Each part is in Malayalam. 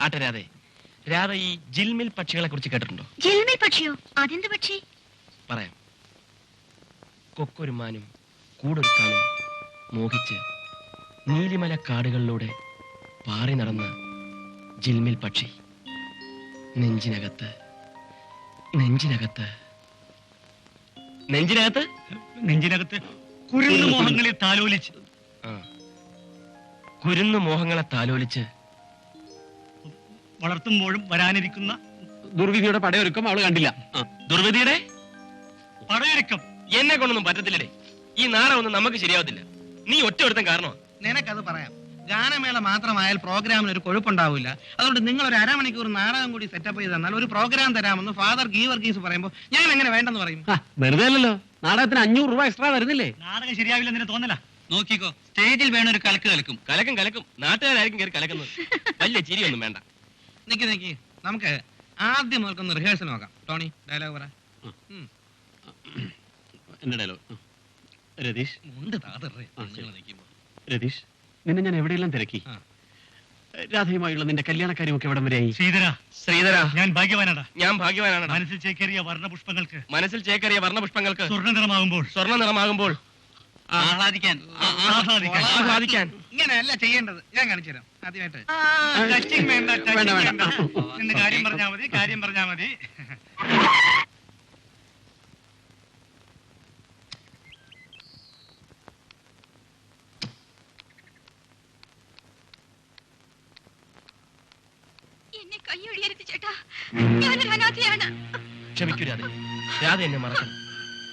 ആട്ടെ രാധേ. രാധ ഈ ജിൽമിൽ പക്ഷികളെ കുറിച്ച് കേട്ടിട്ടുണ്ടോ? ജിൽമി പക്ഷിയോ? അതെന്ത് പക്ഷി? പറയാം. കൊക്കൊരുമാനും കൂടൊരുക്കാനും മോഹിച്ച് നീലിമല കാടുകളിലൂടെ പാറി നടന്ന ജിൽമിൽ പക്ഷി നെഞ്ചിനകത്ത് നെഞ്ചിനകത്ത്. നെഞ്ചിനകത്ത്? നെഞ്ചിനകത്ത് കുരുന്നു മോഹങ്ങളെ താലോലിച്ച്. കുരുന്നു മോഹങ്ങളെ താലോലിച്ച് വളർത്തുമ്പോഴും വരാനിരിക്കുന്ന ദുർവിധിയുടെ പടയൊരുക്കം അവൾ കണ്ടില്ല. ദുർവിധിയുടെ? പടയൊരുക്കം. എന്നെ കൊണ്ടൊന്നും പറ്റത്തില്ലേ ഈ നാടകമൊന്നും നമുക്ക് ശരിയാവത്തില്ല. നീ ഒറ്റ ഒരുത്തൻ കാരണമാ. നിനക്കത് പറയാം. ഗാനമേള മാത്രമായാൽ പ്രോഗ്രാമിന് ഒരു കൊഴുപ്പുണ്ടാവില്ല. അതുകൊണ്ട് നിങ്ങൾ ഒരു അരമണിക്കൂർ നാടകം കൂടി സെറ്റപ്പ് ചെയ്ത് തന്നാൽ ഒരു പ്രോഗ്രാം തരാമെന്ന് ഫാദർ ഗീവർഗീസ് പറയുമ്പോൾ ഞാൻ എങ്ങനെ വേണ്ടെന്ന് പറയും? വെറുതെ അല്ലല്ലോ. നാടകത്തിന് അഞ്ഞൂറ് രൂപ എക്സ്ട്രാ വരുന്നില്ലേ? നാടകം ശരിയാവില്ല എന്ന് തോന്നല? നോക്കിക്കോ സ്റ്റേജിൽ വേണ ഒരു കലക്ക് കലക്കും. കലക്കും കലക്കും. നാട്ടുകാരായിരിക്കും കയറി കലക്കുന്നത്. വലിയ ചിരിയൊന്നും വേണ്ട. നിക്ക് നിക്ക്. നമുക്ക് ആദ്യം നമുക്കൊന്ന് റിഹേഴ്സൽ നോക്കാം. ടോണി ഡയലോഗ് പറ. ഉം. എന്റെ ഡയലോഗ് രതീഷ്. മുണ്ട് താതറേ. ആ, ശരി. രതീഷ് നിന്നെ ഞാൻ എവിടെയെല്ലാം തിരക്കി? ആ. രാധയുമായുള്ള നിന്റെ കല്യാണക്കാര്യമൊക്കെ എവിടം വരെയായി? ശ്രീധര. ശ്രീധര. ഞാൻ ഭാഗ്യവാനാടാ. ഞാൻ ഭാഗ്യവാനാണ് മനസ്സിൽ ചേക്കേറിയ വർണപുഷ്പങ്ങൾക്ക്. മനസ്സിൽ ചേക്കേറിയ വർണപുഷ്പങ്ങൾക്ക്. സ്വർണ നിറമാകുമ്പോൾ സ്വർണ നിറമാകുമ്പോൾ ആഹ്ലാദിക്കാൻ ആഹ്ലാദിക്കാൻ. ആഹ്ലാദിക്കാൻ. ഇങ്ങനെയല്ല ചെയ്യേണ്ടത്. ഞാൻ കാണിച്ചു തരാം ആദ്യമായിട്ട്. ടച്ചിങ് വേണ്ട വേണ്ട, ടച്ചിങ് വേണ്ട. വേണ്ട നിന്ന് കാര്യം പറഞ്ഞാ മതി കാര്യം പറഞ്ഞാ മതി. എന്നെ കൈയൊഴിയരുത് ചേട്ടാ. ഞാനൊരു അനാഥയാണ്. ക്ഷമിക്കൂ രാധ. രാധ എന്നെ മറക്കണം.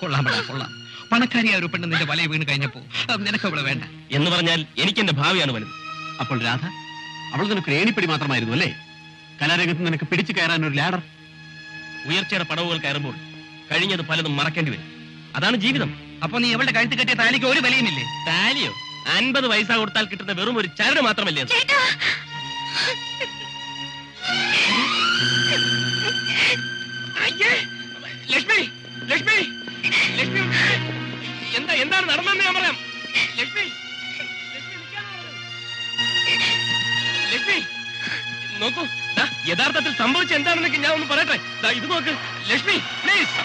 കൊള്ളാം പടാ കൊള്ളാം. പണക്കാരിയായ ഒരു പെണ്ണ് നിന്റെ വലയെ വീണ് കഴിഞ്ഞപ്പോ അത് നിനക്ക് അവളെ വേണ്ട. എന്ന് പറഞ്ഞാൽ എനിക്ക് എന്റെ ഭാവിയാണ് വലുത്. അപ്പോൾ രാധ അവൾ നിനക്ക് ഏണിപ്പടി മാത്രമായിരുന്നു അല്ലേ? കലാരംഗത്ത് നിനക്ക് പിടിച്ചു കയറാൻ ഒരു ലാഡർ. ഉയർച്ചയുടെ പടവുകൾ കയറുമ്പോൾ കഴിഞ്ഞത് പലതും മറക്കേണ്ടി വരും. അതാണ് ജീവിതം. അപ്പൊ നീ എവളുടെ കഴുത്ത് കെട്ടിയ താലിക്ക് ഒരു വിലയുമില്ലേ താലിയോ? അൻപത് പൈസ കൊടുത്താൽ കിട്ടുന്ന വെറും ഒരു ചരട് മാത്രമല്ലേ അത്? ചേട്ടാ! അയ്യേ! ലക്ഷ്മി! ലക്ഷ്മി! ലക്ഷ്മി! എന്താ എന്താണ് നടന്നതെന്ന് ഞാൻ പറയാം? ലക്ഷ്മി ലക്ഷ്മി! നോക്കൂ. യഥാർത്ഥത്തിൽ സംഭവിച്ച എന്താണെന്നൊക്കെ ഞാൻ ഒന്ന് പറയട്ടെ? ഇത് നോക്ക്. ലക്ഷ്മി പ്ലീസ്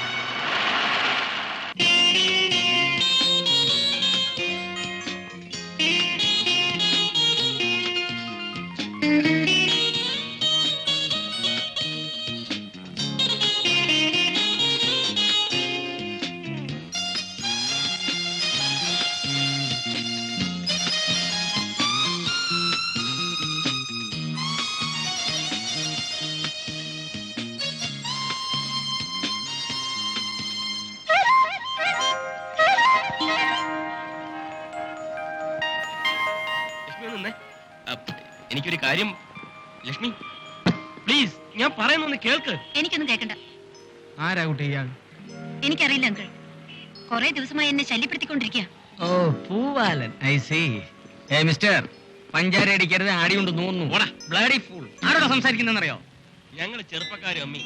കാര്യം ലക്ഷ്മി പ്ലീസ് ഞാൻ പറയുന്നൊന്ന് കേൾക്ക്. എനിക്കൊന്നും കേൾക്കണ്ട ആരാ കുട്ടി ഇയാൾ? എനിക്കറിയില്ല അങ്കിൾ. കുറെ ദിവസമായി എന്നെ ശല്യപ്പെടുത്തിക്കൊണ്ടിരിക്കുക ഓ പൂവാലൻ. I see. ഏ മിസ്റ്റർ പഞ്ചാര അടിക്കരുത് ആടി കൊണ്ട് ഓടാ. ബ്ലഡി ഫൂൾ ആരോടാ സംസാരിക്കുന്നറിയോ ഞങ്ങൾ ചെറുപ്പക്കാരെ അമ്മി.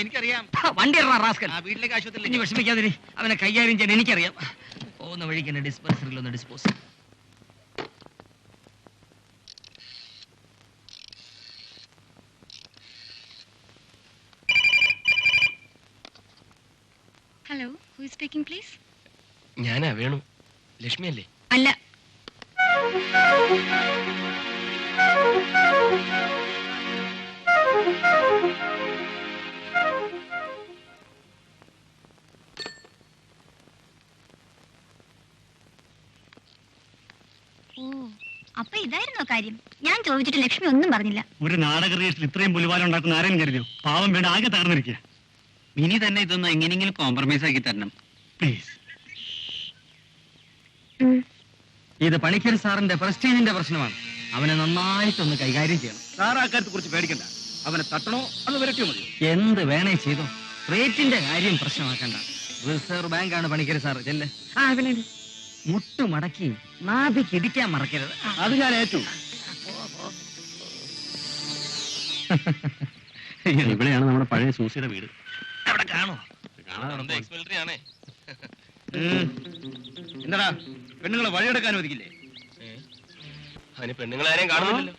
എനിക്കറിയാം. വണ്ടി വീട്ടിലേക്ക് ആശുപത്രിയിൽ വിഷമിക്കാതിരി. അവനെ കൈകാര്യം ചെയ്യാൻ എനിക്കറിയാം. പോകുന്ന വഴിക്ക് എന്നെ ഡിസ്പെൻസറിൽ ഒന്ന് dispose hello who speaking please ഞാനാ വേണു. ലക്ഷ്മി അല്ലേ. അല്ല അപ്പൊ ഇതായിരുന്നോ കാര്യം? ഞാൻ ചോദിച്ചിട്ട് ലക്ഷ്മി ഒന്നും പറഞ്ഞില്ല. ഒരു നാടക റിയേഴ്സിൽ ഇത്രയും പുലിവാലം ഉണ്ടാക്കുന്ന ആരെയും കരുതിയോ? പാവം വേണ്ട ആകെ തകർന്നിരിക്കുക. ഇനി തന്നെ ഇതൊന്ന് എങ്ങനെയെങ്കിലും കോംപ്രമൈസ് ആക്കി തരണം. പ്ലീസ് ഇത് പണിക്കർ സാറിന്റെ പ്രസ്റ്റീജിന്റെ പ്രശ്നമാണ്. അവനെ നന്നായിട്ടൊന്ന് കൈകാര്യം ചെയ്യണം. സാർ ആ കാര്യത്തെ കുറിച്ച് പേടിക്കണ്ട. അവനെ തട്ടണോ അത് വരട്ടിയോ മതി എന്ത് വേണേ ചെയ്തോ. റേറ്റിന്റെ കാര്യം പ്രശ്നമാക്കണ്ട. റിസർവ് ബാങ്ക് ആണ് പണിക്കർ സാർ ചെല്ല്. ആ പിന്നെ. മുട്ടു മടക്കി നാഭിക്ക് ഇടിക്കാൻ മറക്കരുത്. അത് ഞാൻ ഏറ്റു. ഇവിടെയാണ് നമ്മുടെ പഴയ സൂസിയുടെ വീട്. അവിടെ കാണോ എന്താടാ? പെണ്ണുങ്ങളെ വഴിയെടുക്കാൻ ഒതുക്കില്ലേ അതിന് പെണ്ണുങ്ങളാരെയും കാണുന്നില്ലല്ലോ.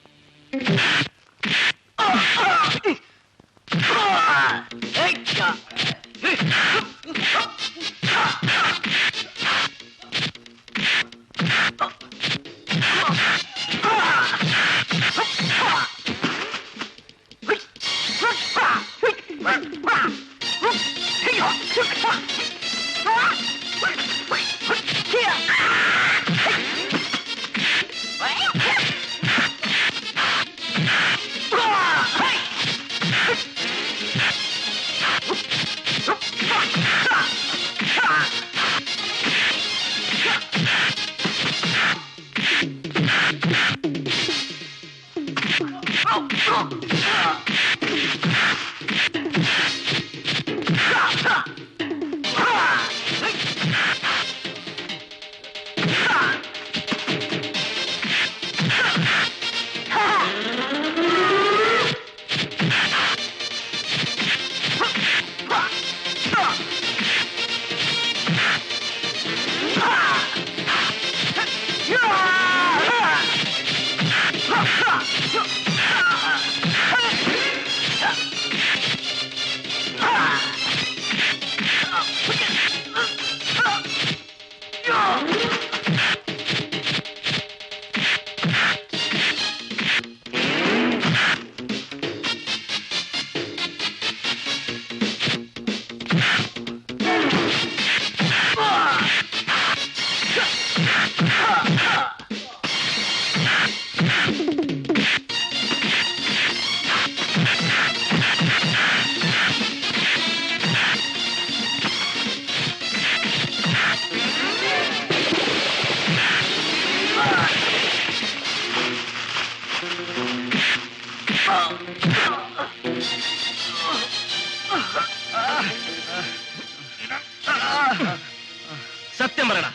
സത്യം പറയണ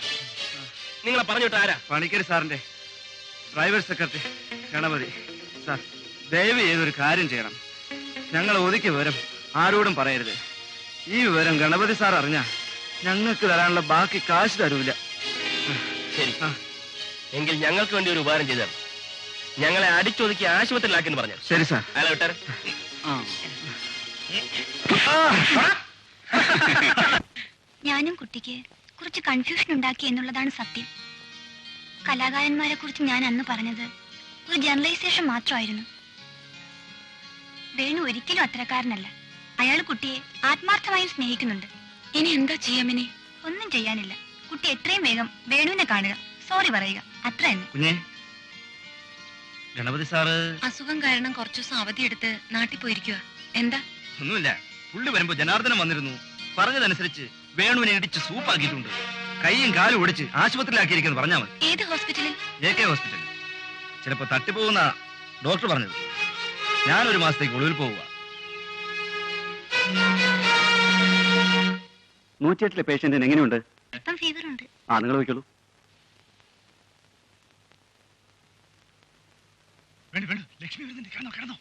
നിങ്ങളെ പറഞ്ഞിട്ട് ആരാ? പണിക്കര് സാറിന്റെ ഡ്രൈവർ സെക്രട്ടറി ഗണപതി. സാർ ദയവ് ചെയ്തൊരു കാര്യം ചെയ്യണം. ഞങ്ങൾ ഒതുക്കിയ വിവരം ആരോടും പറയരുത്. ഈ വിവരം ഗണപതി സാർ അറിഞ്ഞ ഞങ്ങൾക്ക് തരാനുള്ള ബാക്കി കാശ് തരൂല. ശരി. എങ്കിൽ ഞങ്ങൾക്ക് വേണ്ടി ഒരു ഉപകാരം ചെയ്താൽ ഞങ്ങളെ അടിച്ചൊതുക്കി ആശുപത്രിയിലാക്കിന്ന് പറഞ്ഞു ശരി സാർ. അയാളെ വിട്ടാർ ഞാനും കുട്ടിക്ക് കുറച്ച് കൺഫ്യൂഷൻ ഉണ്ടാക്കി എന്നുള്ളതാണ് സത്യം. കലാകാരന്മാരെ കുറിച്ച് ഞാൻ അന്ന് പറഞ്ഞത് ഒരു ജനറലൈസേഷൻ മാത്രമായിരുന്നു. വേണു ഒരിക്കലും അത്തരക്കാരനല്ല. അയാൾ കുട്ടിയെ ആത്മാർത്ഥമായും സ്നേഹിക്കുന്നുണ്ട്. ഇനി എന്താ ചെയ്യാമിനെ ഒന്നും ചെയ്യാനില്ല. കുട്ടി എത്രയും വേഗം വേണുവിനെ കാണുക. സോറി പറയുക. അത്ര തന്നെ. ഗണപതി സാറ്. അസുഖം കാരണം കുറച്ചു ദിവസം അവധിയെടുത്ത് നാട്ടിൽ പോയിരിക്കുക എന്താ? ഒന്നുമില്ല. പുള്ളി വരുമ്പോ ജനാർദ്ദനം വന്നിരുന്നു. പറഞ്ഞതനുസരിച്ച് വേണുവിനെ ഇടിച്ച് സൂപ്പാക്കിയിട്ടുണ്ട്. കൈയും കാലും ഒടിച്ച് ആശുപത്രിയിലാക്കിയിരിക്കുന്നു പറഞ്ഞാൽ മതി. ഏത് ഹോസ്പിറ്റലിൽ? ജെ കെ ഹോസ്പിറ്റൽ ചിലപ്പോ തട്ടിപ്പോകുന്ന ഡോക്ടർ പറഞ്ഞത്. ഞാനൊരു മാസത്തേക്ക് ഒളിവിൽ പോവുക. നൂറ്റിയെട്ടിലെ പേഷ്യന്റിന് എങ്ങനെയുണ്ട്? ഇപ്പം ഫീവർ ഉണ്ട് ആ നിങ്ങൾ വയ്ക്കുള്ളൂ വേണ്ട വേണ്ട ലക്ഷ്മി വരുന്നുണ്ട്. കിടന്നോ കിടന്നോ.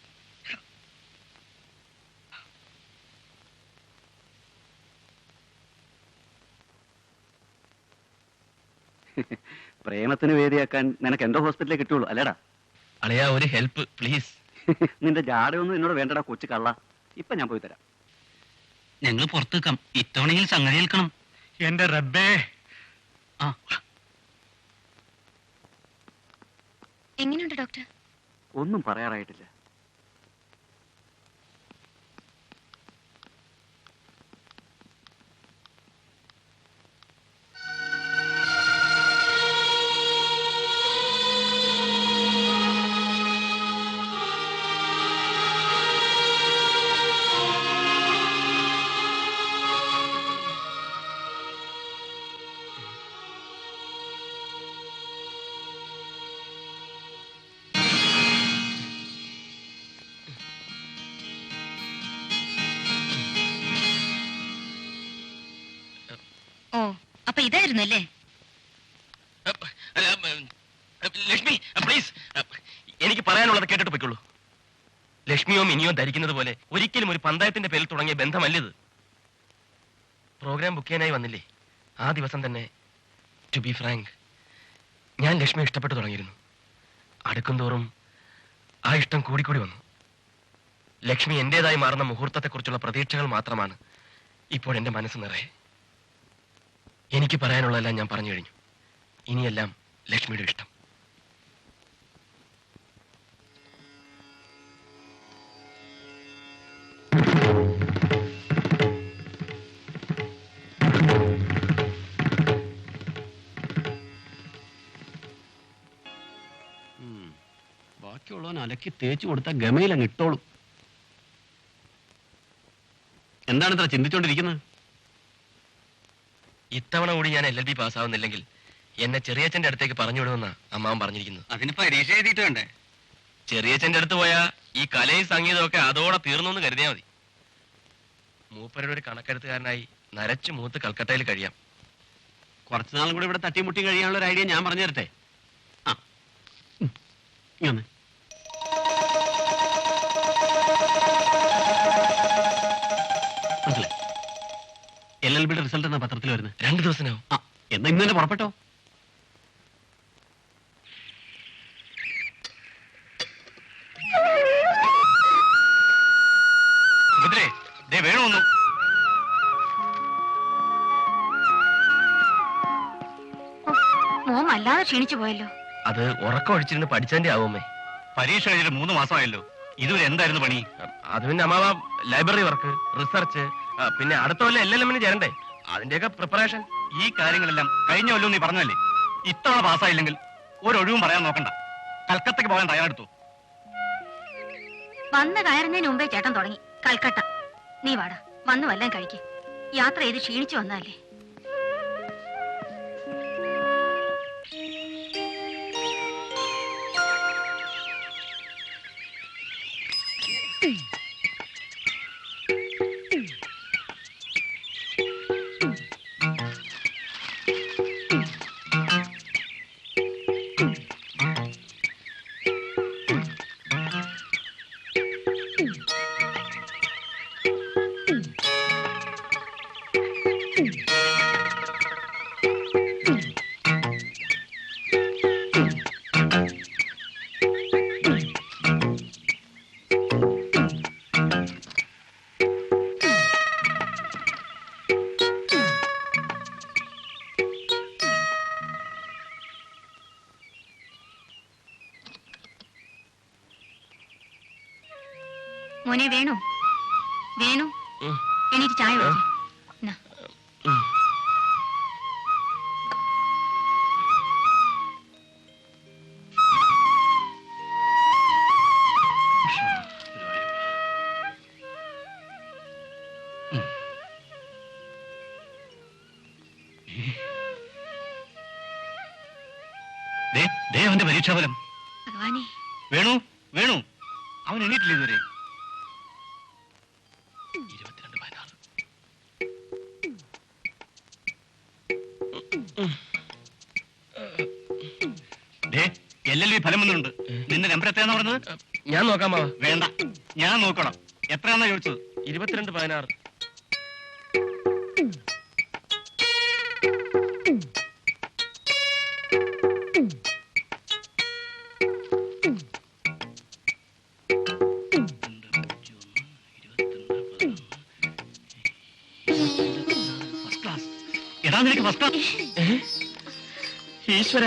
പ്രേമത്തിന് വേദിയാക്കാൻ നിനക്ക് എന്റെ ഹോസ്പിറ്റലിൽ കിട്ടുള്ളൂ അല്ലേടാ? അളിയാ ഒരു ഹെൽപ്പ് പ്ലീസ് നിന്റെ ജാടയൊന്നും എന്നോട് വേണ്ടടാ കൊച്ചു കള്ള. ഇപ്പൊ ഞാൻ പോയി തരാം. ഞങ്ങൾ പുറത്തു നിൽക്കാം. ഇത്തവണയിൽ സംഗതി ഏൽക്കണം. എന്റെ റബ്ബേ. ആ. എങ്ങനെയുണ്ട് ഡോക്ടർ? ഒന്നും പറയാറായിട്ടില്ല. അല്ല, ലക്ഷ്മി പ്ലീസ് എനിക്ക് പറയാനുള്ളത് കേട്ടിട്ട് പൊയ്ക്കുള്ളൂ. ലക്ഷ്മിയോ മിനിയോ ധരിക്കുന്നത് പോലെ ഒരിക്കലും ഒരു പന്തായത്തിന്റെ പേരിൽ തുടങ്ങിയ ബന്ധമല്ലത്. പ്രോഗ്രാം ബുക്ക് ചെയ്യാനായി വന്നില്ലേ? ആ ദിവസം തന്നെ ടു ബി ഫ്രാങ്ക് ഞാൻ ലക്ഷ്മിയെ ഇഷ്ടപ്പെട്ടു തുടങ്ങിയിരുന്നു. അടുക്കും തോറും ആ ഇഷ്ടം കൂടിക്കൂടി വന്നു. ലക്ഷ്മി എന്റേതായി മാറുന്ന മുഹൂർത്തത്തെക്കുറിച്ചുള്ള പ്രതീക്ഷകൾ മാത്രമാണ് ഇപ്പോൾ എന്റെ മനസ്സ് നിറയെ. എനിക്ക് പറയാനുള്ളതെല്ലാം ഞാൻ പറഞ്ഞു കഴിഞ്ഞു. ഇനിയെല്ലാം ലക്ഷ്മിയുടെ ഇഷ്ടം. ബാക്കിയുള്ളവൻ അലക്കി തേച്ചു കൊടുത്താൽ ഗമയിൽ ഇട്ടോളും. എന്താണ് ഇത്ര ചിന്തിച്ചോണ്ടിരിക്കുന്നത് ഇത്തവണ കൂടി ഞാൻ എൽ എൽ ബി പാസ്സാവുന്നില്ലെങ്കിൽ എന്നെ ചെറിയച്ഛന്റെ അടുത്തേക്ക് പറഞ്ഞു വിടുമെന്നാ അമ്മാവൻ പറഞ്ഞിരിക്കുന്നു അതിന് പരീക്ഷ എഴുതിയിട്ട് വേണ്ടേ? ചെറിയച്ഛന്റെ അടുത്ത് പോയാ ഈ കലയും സംഗീതവും ഒക്കെ അതോടെ തീർന്നു എന്ന് കരുതിയാ മതി. മൂപ്പരുടെ ഒരു കണക്കെടുത്തുകാരനായി നരച്ചു മൂത്ത് കൽക്കട്ടയിൽ കഴിയാം. കുറച്ചു നാളും കൂടി ഇവിടെ തട്ടിമുട്ടി കഴിയാനുള്ള ഒരു ഐഡിയ ഞാൻ പറഞ്ഞു തരട്ടെ? ആ. എൽ എൽ ബിയുടെ റിസൾട്ട് എന്നാ പത്രത്തിൽ വരുന്നത്? രണ്ടു ദിവസത്തിനാവും. ആ എന്നാ ഇന്ന് തന്നെ പുറപ്പെട്ടോ? സുഭദ്രേ ദേ വേണമൊന്നു മോൻ വല്ലാതെ ക്ഷീണിച്ചു പോയല്ലോ. അത് ഉറക്കം ഒഴിച്ചിരുന്ന് പഠിച്ചതിന്റെ ആവുമേ. പരീക്ഷ കഴിഞ്ഞിട്ട് മൂന്ന് മാസമായല്ലോ. ഇതുവരെ എന്തായിരുന്നു പണി? അത് പിന്നെ അമ്മാവ ലൈബ്രറി വർക്ക് റിസർച്ച് പിന്നെ അടുത്ത കൊല്ലം എൽ എൽ ചേരണ്ടേ? അതിന്റെയൊക്കെ പ്രിപ്പറേഷൻ ഈ കാര്യങ്ങളെല്ലാം കഴിഞ്ഞ കൊല്ലം നീ പറഞ്ഞല്ലേ ഇത്തവണ പാസ്സായില്ലെങ്കിൽ ഒരൊഴിവും പറയാൻ നോക്കണ്ട. കൽക്കത്തയ്ക്ക് പോകാൻ തയ്യാറെടുത്തു. വന്ന് കയറുന്നതിന് മുമ്പേ ചേട്ടൻ തുടങ്ങി. കൽക്കട്ട. നീ വാടാ. വന്നു വല്ലതും കഴിക്കും. യാത്ര ചെയ്ത് ക്ഷീണിച്ചു വന്നതല്ലേ? മോനെ വേണു? വേണു? എനിക്ക് എണീറ്റ് ചായ ആ. കുടിക്ക്. നാ. ദേ ദേ അവന്റെ പരീക്ഷാഫലം. ഭഗവാനെ. വേണു വേണു. അവൻ എണീറ്റില്ല ഇതുവരെ. വന്നിട്ടുണ്ട് നിന്റെ നമ്പർ എത്രയാന്ന് പറഞ്ഞത്? ഞാൻ നോക്കാം മാവ വേണ്ട. ഞാൻ നോക്കണം. എത്രയാന്നാ ചോദിച്ചത്? ഇരുപത്തിരണ്ട് പതിനാറ്. എടാ നിനക്ക് ഫസ്റ്റ് ഈശ്വര.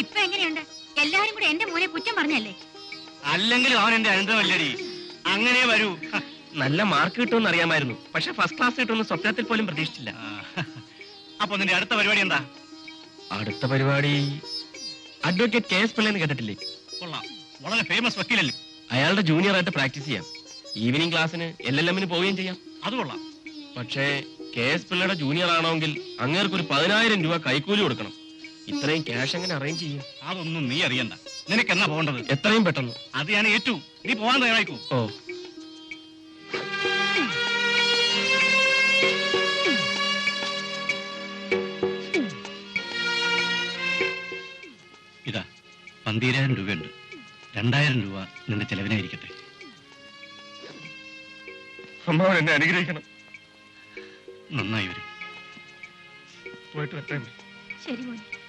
ഇപ്പൊ എങ്ങനെയുണ്ട്? എല്ലാരും കൂടെ എന്റെ മോനെ കുറ്റം പറഞ്ഞല്ലേ? അല്ലെങ്കിലും അവൻ എന്റെ അനന്തമല്ലടി അങ്ങനെ വരൂ. നല്ല മാർക്ക് കിട്ടുമെന്ന് അറിയാമായിരുന്നു. പക്ഷെ ഫസ്റ്റ് ക്ലാസ് കിട്ടുമെന്ന് സ്വപ്നത്തിൽ പോലും പ്രതീക്ഷിച്ചില്ല. അപ്പൊ നിന്റെ അടുത്ത പരിപാടി എന്താ? അടുത്ത പരിപാടി അഡ്വക്കേറ്റ് കെ എസ് പിള്ളേന്ന് കേട്ടിട്ടില്ലേ? കൊള്ളാം. വളരെ ഫേമസ് വക്കീലല്ലേ? അയാളുടെ ജൂനിയർ ആയിട്ട് പ്രാക്ടീസ് ചെയ്യാം. ഈവനിങ് ക്ലാസ്സിന് എൽ എൽ എമ്മിന് പോവുകയും ചെയ്യാം. അത് കൊള്ളാം. പക്ഷേ കെ എസ് പിള്ളയുടെ ജൂനിയർ ആണെങ്കിൽ അങ്ങേർക്ക് ഒരു പതിനായിരം രൂപ കൈക്കൂലി കൊടുക്കണം. ഇത്രയും ക്യാഷ് എങ്ങനെ അറേഞ്ച് ചെയ്യും? അതൊന്നും നീ അറിയണ്ട. നിനക്ക് എന്നാ പോകേണ്ടത്? എത്രയും പെട്ടെന്ന്. അത് ഞാൻ ഏറ്റു. നീ പോകാൻ തയ്യാറായിക്കോ? ഓ. ഇതാ പന്തീരായിരം രൂപയുണ്ട്. രണ്ടായിരം രൂപ നിന്റെ ചെലവിനായിരിക്കട്ടെ. അമ്മാവൻ എന്നെ അനുഗ്രഹിക്കണം. നന്നായി വരും. പോയിട്ട് വരട്ടെ. ശരി മോനെ.